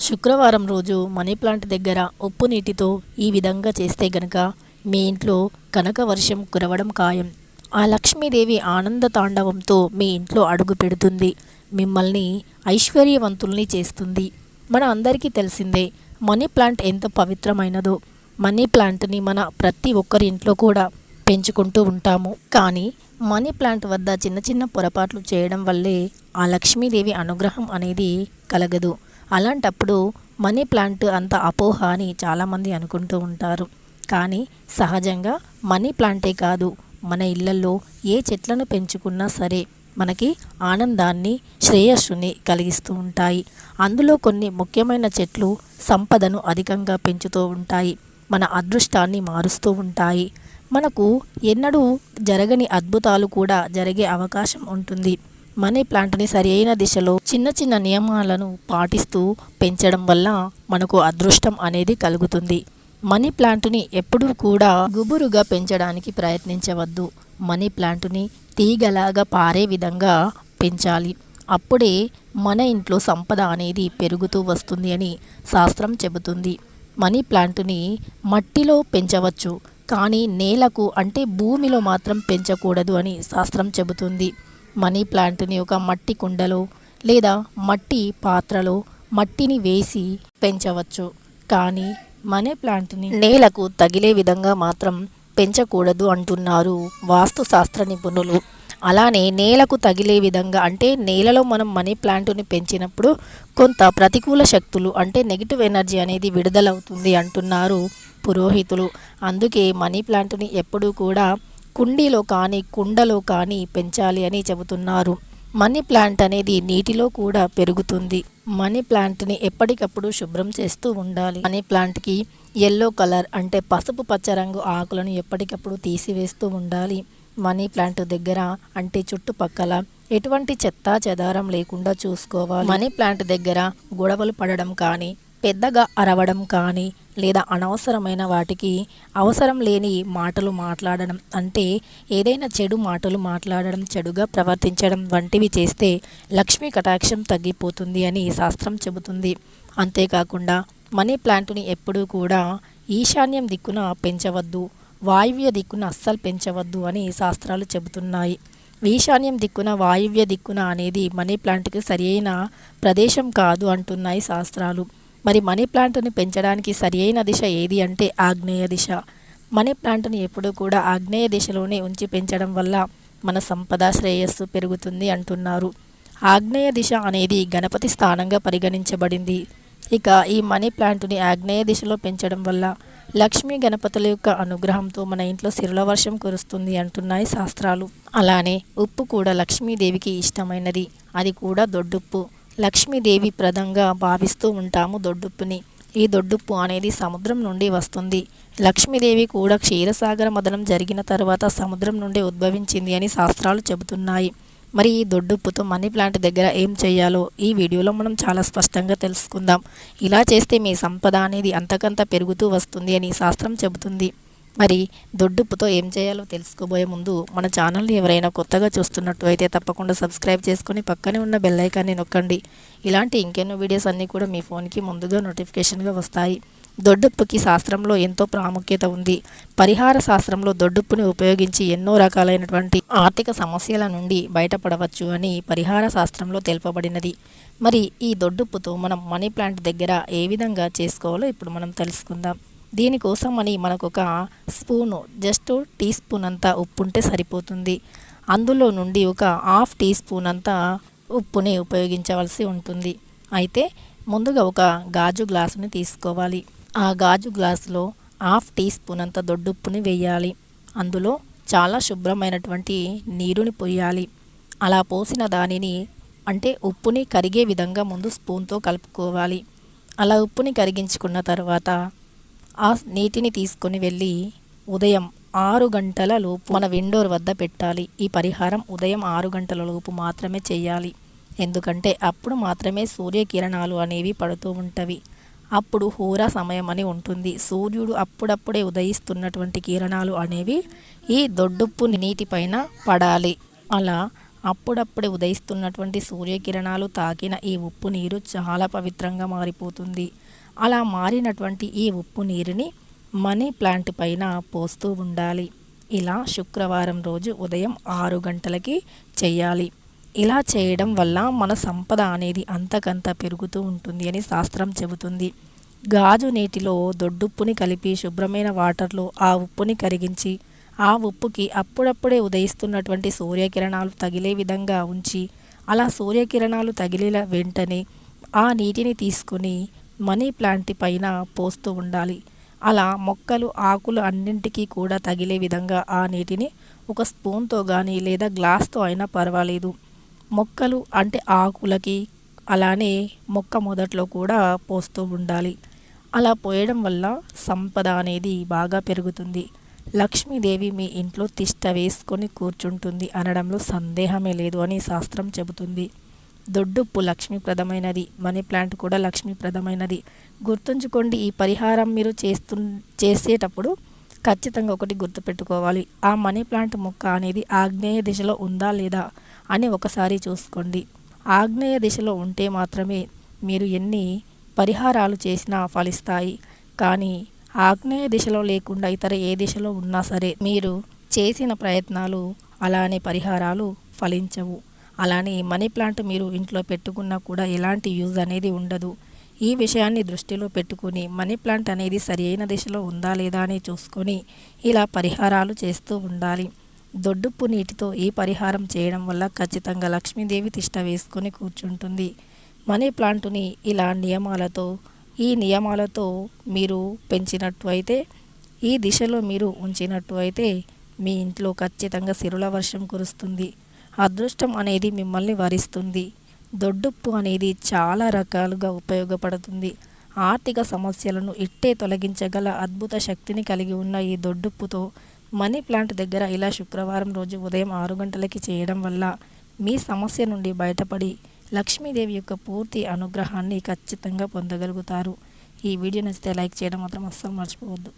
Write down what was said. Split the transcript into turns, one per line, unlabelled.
శుక్రవారం రోజు money plant దగ్గర ఉప్పు నీటితో ఈ విధంగా చేస్తే గనక మీ ఇంట్లో కనక వర్షం కురవడం ఖాయం. ఆ లక్ష్మీదేవి ఆనంద తాండవంతో మీ ఇంట్లో అడుగు పెడుతుంది. మిమ్మల్ని ఐశ్వర్యవంతుల్ని చేస్తుంది. మన అందరికీ తెలిసిందే మనీ ప్లాంట్ ఎంత పవిత్రమైనదో. మనీ ప్లాంట్ని మన ప్రతి ఒక్కరి ఇంట్లో కూడా పెంచుకుంటూ ఉంటాము. కానీ మనీ ప్లాంట్ వద్ద చిన్న చిన్న పొరపాట్లు చేయడం వల్లే ఆ లక్ష్మీదేవి అనుగ్రహం అనేది కలగదు. అలాంటప్పుడు మనీ ప్లాంట్ అంత అపోహ అని చాలామంది అనుకుంటూ ఉంటారు. కానీ సహజంగా మనీ ప్లాంటే కాదు. మన ఇళ్ళలో ఏ చెట్లను పెంచుకున్నా సరే మనకి ఆనందాన్ని శ్రేయస్సుని కలిగిస్తూ ఉంటాయి. అందులో కొన్ని ముఖ్యమైన చెట్లు సంపదను అధికంగా పెంచుతూ ఉంటాయి. మన అదృష్టాన్ని మారుస్తూ ఉంటాయి. మనకు ఎన్నడూ జరగని అద్భుతాలు కూడా జరిగే అవకాశం ఉంటుంది. మనీ ప్లాంట్ని సరి అయిన దిశలో చిన్న చిన్న నియమాలను పాటిస్తూ పెంచడం వల్ల మనకు అదృష్టం అనేది కలుగుతుంది. మనీ ప్లాంట్ని ఎప్పుడూ కూడా గుబురుగా పెంచడానికి ప్రయత్నించవద్దు. మనీ ప్లాంట్ని తీగలాగా పారే విధంగా పెంచాలి. అప్పుడే మన ఇంట్లో సంపద అనేది పెరుగుతూ వస్తుంది అని శాస్త్రం చెబుతుంది. మనీ ప్లాంట్ని మట్టిలో పెంచవచ్చు కానీ నేలకు అంటే భూమిలో మాత్రం పెంచకూడదు అని శాస్త్రం చెబుతుంది. మనీ ప్లాంట్ని ఒక మట్టి కుండలో లేదా మట్టి పాత్రలో మట్టిని వేసి పెంచవచ్చు. కానీ మనీ ప్లాంట్ని నేలకు తగిలే విధంగా మాత్రం పెంచకూడదు అంటున్నారు వాస్తు శాస్త్ర నిపుణులు. అలానే నేలకు తగిలే విధంగా అంటే నేలలో మనం మనీ ప్లాంట్ని పెంచినప్పుడు కొంత ప్రతికూల శక్తులు అంటే నెగిటివ్ ఎనర్జీ అనేది విడుదలవుతుంది అంటున్నారు పురోహితులు. అందుకే మనీ ప్లాంట్ని ఎప్పుడూ కూడా కుండీలో కానీ కుండలో కానీ పెంచాలి అని చెబుతున్నారు. మనీ ప్లాంట్ అనేది నీటిలో కూడా పెరుగుతుంది. మనీ ప్లాంట్ని ఎప్పటికప్పుడు శుభ్రం చేస్తూ ఉండాలి. మనీ ప్లాంట్కి ఎల్లో కలర్ అంటే పసుపు పచ్చ రంగు ఆకులను ఎప్పటికప్పుడు తీసివేస్తూ ఉండాలి. మనీ ప్లాంట్ దగ్గర అంటే చుట్టుపక్కల ఎటువంటి చెత్త చెదారం లేకుండా చూసుకోవాలి. మనీ ప్లాంట్ దగ్గర గొడవలు పడడం కానీ పెద్దగా అరవడం కానీ లేదా అనవసరమైన వాటికి అవసరం లేని మాటలు మాట్లాడడం అంటే ఏదైనా చెడు మాటలు మాట్లాడడం చెడుగా ప్రవర్తించడం వంటివి చేస్తే లక్ష్మీ కటాక్షం తగ్గిపోతుంది అని శాస్త్రం చెబుతుంది. అంతేకాకుండా మనీ ప్లాంట్ని ఎప్పుడూ కూడా ఈశాన్యం దిక్కున పెంచవద్దు వాయువ్య దిక్కున అస్సలు పెంచవద్దు అని శాస్త్రాలు చెబుతున్నాయి. ఈశాన్యం దిక్కున వాయువ్య దిక్కున అనేది మనీ ప్లాంట్కి సరియైన ప్రదేశం కాదు అంటున్నాయి శాస్త్రాలు. మరి మనీ ప్లాంట్ని పెంచడానికి సరియైన దిశ ఏది అంటే ఆగ్నేయ దిశ. మనీ ప్లాంట్ని ఎప్పుడూ కూడా ఆగ్నేయ దిశలోనే ఉంచి పెంచడం వల్ల మన సంపద శ్రేయస్సు పెరుగుతుంది అంటున్నారు. ఆగ్నేయ దిశ అనేది గణపతి స్థానంగా పరిగణించబడింది. ఇక ఈ మనీ ప్లాంట్ని ఆగ్నేయ దిశలో పెంచడం వల్ల లక్ష్మీ గణపతుల యొక్క అనుగ్రహంతో మన ఇంట్లో సిరుల వర్షం కురుస్తుంది అంటున్నాయి శాస్త్రాలు. అలానే ఉప్పు కూడా లక్ష్మీదేవికి ఇష్టమైనది. అది కూడా దొడ్డుప్పు. లక్ష్మీదేవి ప్రదంగా భావిస్తూ ఉంటాము దొడ్డుప్పుని. ఈ దొడ్డుప్పు అనేది సముద్రం నుండి వస్తుంది. లక్ష్మీదేవి కూడా క్షీరసాగర మదనం జరిగిన తర్వాత సముద్రం నుండి ఉద్భవించింది అని శాస్త్రాలు చెబుతున్నాయి. మరి ఈ దొడ్డుప్పుతో మనీ ప్లాంట్ దగ్గర ఏం చేయాలో ఈ వీడియోలో మనం చాలా స్పష్టంగా తెలుసుకుందాం. ఇలా చేస్తే మీ సంపద అనేది అంతకంత పెరుగుతూ వస్తుంది అని శాస్త్రం చెబుతుంది. మరి దొడ్డుప్పుతో ఏం చేయాలో తెలుసుకోబోయే ముందు మన ఛానల్ని ఎవరైనా కొత్తగా చూస్తున్నట్టు అయితే తప్పకుండా సబ్స్క్రైబ్ చేసుకొని పక్కనే ఉన్న బెల్ ఐకాన్ని నొక్కండి. ఇలాంటి ఇంకెన్నో వీడియోస్ అన్నీ కూడా మీ ఫోన్కి ముందుగా నోటిఫికేషన్గా వస్తాయి. దొడ్డుప్పుకి శాస్త్రంలో ఎంతో ప్రాముఖ్యత ఉంది. పరిహార శాస్త్రంలో దొడ్డుప్పుని ఉపయోగించి ఎన్నో రకాలైనటువంటి ఆర్థిక సమస్యల నుండి బయటపడవచ్చు అని పరిహార శాస్త్రంలో తెలుపబడినది. మరి ఈ దొడ్డుప్పుతో మనం మనీ ప్లాంట్ దగ్గర ఏ విధంగా చేసుకోవాలో ఇప్పుడు మనం తెలుసుకుందాం. దీనికోసం అని మనకు ఒక స్పూను జస్ట్ టీ స్పూన్ అంతా ఉప్పు ఉంటే సరిపోతుంది. అందులో నుండి ఒక హాఫ్ టీ స్పూన్ అంతా ఉప్పుని ఉపయోగించవలసి ఉంటుంది. అయితే ముందుగా ఒక గాజు గ్లాసుని తీసుకోవాలి. ఆ గాజు గ్లాసులో హాఫ్ టీ స్పూన్ అంత దొడ్డుప్పుని వేయాలి. అందులో చాలా శుభ్రమైనటువంటి నీరుని పోయాలి. అలా పోసిన దానిని అంటే ఉప్పుని కరిగే విధంగా ముందు స్పూన్తో కలుపుకోవాలి. అలా ఉప్పుని కరిగించుకున్న తర్వాత ఆ నీటిని తీసుకొని వెళ్ళి ఉదయం ఆరు గంటల లోపు మన విండోర్ వద్ద పెట్టాలి. ఈ పరిహారం ఉదయం ఆరు గంటల లోపు మాత్రమే చేయాలి. ఎందుకంటే అప్పుడు మాత్రమే సూర్యకిరణాలు అనేవి పడుతూ ఉంటవి. అప్పుడు హోరా సమయం అని ఉంటుంది. సూర్యుడు అప్పుడప్పుడే ఉదయిస్తున్నటువంటి కిరణాలు అనేవి ఈ దొడ్డుప్పు నీటిపైన పడాలి. అలా అప్పుడప్పుడే ఉదయిస్తున్నటువంటి సూర్యకిరణాలు తాకిన ఈ ఉప్పు నీరు చాలా పవిత్రంగా మారిపోతుంది. అలా మారినటువంటి ఈ ఉప్పు నీరుని మనీ ప్లాంట్ పైన పోస్తూ ఉండాలి. ఇలా శుక్రవారం రోజు ఉదయం ఆరు గంటలకి చెయ్యాలి ఇలా చేయడం వల్ల మన సంపద అనేది అంతకంత పెరుగుతూ ఉంటుంది అని శాస్త్రం చెబుతుంది. గాజు నీటిలో దొడ్డుప్పుని కలిపి శుభ్రమైన వాటర్లో ఆ ఉప్పుని కరిగించి ఆ ఉప్పుకి అప్పుడప్పుడే ఉదయిస్తున్నటువంటి సూర్యకిరణాలు తగిలే విధంగా ఉంచి అలా సూర్యకిరణాలు తగిలిన వెంటనే ఆ నీటిని తీసుకుని మనీ ప్లాంట్ పైన పోస్తూ ఉండాలి. అలా మొక్కలు ఆకులు అన్నింటికీ కూడా తగిలే విధంగా ఆ నీటిని ఒక స్పూన్తో కానీ లేదా గ్లాస్తో అయినా పర్వాలేదు. మొక్కలు అంటే ఆకులకి అలానే మొక్క మొదట్లో కూడా పోస్తూ ఉండాలి. అలా పోయడం వల్ల సంపద అనేది బాగా పెరుగుతుంది. లక్ష్మీదేవి మీ ఇంట్లో తిష్ట వేసుకొని కూర్చుంటుంది అనడంలో సందేహమే లేదు అని శాస్త్రం చెబుతుంది. దొడ్డుప్పు లక్ష్మీప్రదమైనది మనీ ప్లాంట్ కూడా లక్ష్మీప్రదమైనది. గుర్తుంచుకోండి ఈ పరిహారం మీరు చేస్తు చేసేటప్పుడు ఖచ్చితంగా ఒకటి గుర్తుపెట్టుకోవాలి. ఆ మనీ ప్లాంట్ మొక్క అనేది ఆగ్నేయ దిశలో ఉందా లేదా అని ఒకసారి చూసుకోండి. ఆగ్నేయ దిశలో ఉంటే మాత్రమే మీరు ఎన్ని పరిహారాలు చేసినా ఫలిస్తాయి. కానీ ఆగ్నేయ దిశలో లేకుండా ఇతర ఏ దిశలో ఉన్నా సరే మీరు చేసిన ప్రయత్నాలు అలానే పరిహారాలు ఫలించవు. అలానే మనీ ప్లాంట్ మీరు ఇంట్లో పెట్టుకున్నా కూడా ఎలాంటి యూజ్ అనేది ఉండదు. ఈ విషయాన్ని దృష్టిలో పెట్టుకుని మనీ ప్లాంట్ అనేది సరి దిశలో ఉందా లేదా అని చూసుకొని ఇలా పరిహారాలు చేస్తూ ఉండాలి. దొడ్డుప్పు నీటితో ఈ పరిహారం చేయడం వల్ల ఖచ్చితంగా లక్ష్మీదేవి తిష్ట వేసుకొని కూర్చుంటుంది. మనీ ప్లాంట్ని ఇలా నియమాలతో ఈ నియమాలతో మీరు పెంచినట్టు అయితే ఈ దిశలో మీరు ఉంచినట్టు అయితే మీ ఇంట్లో ఖచ్చితంగా సిరుల వర్షం కురుస్తుంది. అదృష్టం అనేది మిమ్మల్ని వరిస్తుంది. దొడ్డుప్పు అనేది చాలా రకాలుగా ఉపయోగపడుతుంది. ఆర్థిక సమస్యలను ఇట్టే తొలగించగల అద్భుత శక్తిని కలిగి ఉన్న ఈ దొడ్డుప్పుతో మనీ ప్లాంట్ దగ్గర ఇలా శుక్రవారం రోజు ఉదయం ఆరు గంటలకి చేయడం వల్ల మీ సమస్య నుండి బయటపడి లక్ష్మీదేవి యొక్క పూర్తి అనుగ్రహాన్ని ఖచ్చితంగా పొందగలుగుతారు. ఈ వీడియో నచ్చితే లైక్ చేయడం మాత్రం అస్సలు మర్చిపోవద్దు.